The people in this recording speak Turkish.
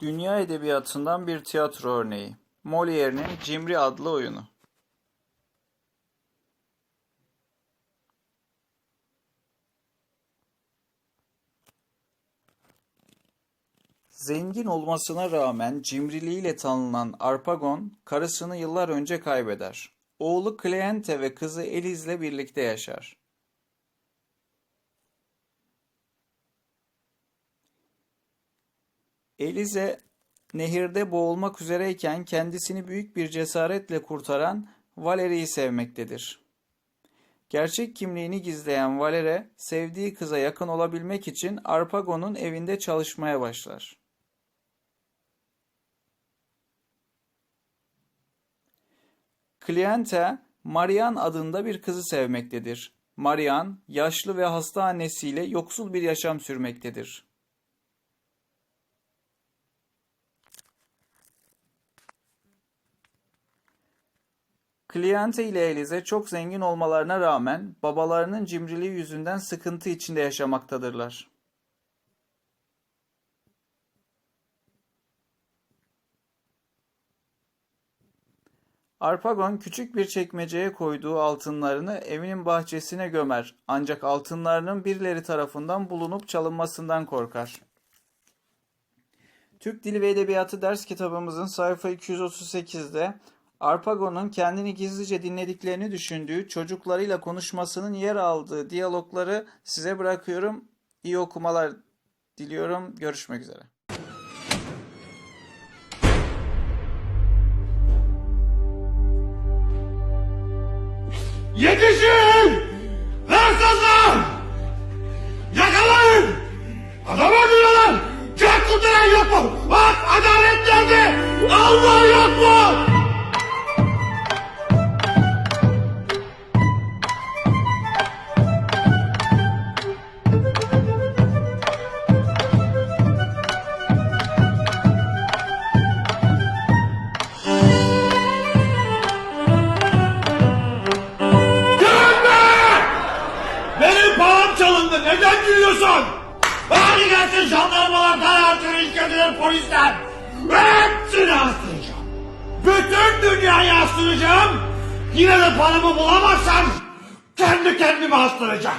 Dünya edebiyatından bir tiyatro örneği. Molière'nin Cimri adlı oyunu. Zengin olmasına rağmen cimriliğiyle tanınan Arpagon, karısını yıllar önce kaybeder. Oğlu Cleante ve kızı Eliz'le birlikte yaşar. Elize nehirde boğulmak üzereyken kendisini büyük bir cesaretle kurtaran Valeri'yi sevmektedir. Gerçek kimliğini gizleyen Valere, sevdiği kıza yakın olabilmek için Arpagon'un evinde çalışmaya başlar. Cleante, Marian adında bir kızı sevmektedir. Marian, yaşlı ve hasta annesiyle yoksul bir yaşam sürmektedir. Cleante ile Elize çok zengin olmalarına rağmen babalarının cimriliği yüzünden sıkıntı içinde yaşamaktadırlar. Arpagon küçük bir çekmeceye koyduğu altınlarını evinin bahçesine gömer ancak altınlarının birileri tarafından bulunup çalınmasından korkar. Türk Dili ve Edebiyatı ders kitabımızın sayfa 238'de Arpagon'un kendini gizlice dinlediklerini düşündüğü çocuklarıyla konuşmasının yer aldığı diyalogları size bırakıyorum. İyi okumalar diliyorum. Görüşmek üzere. Yetişin! Çalındı. Neden gülüyorsun? Hadi gelsin jandarmalardan artır ilk polisler. Hepsini astıracağım. Bütün dünyayı astıracağım. Yine de paramı bulamazsam kendi kendimi astıracağım.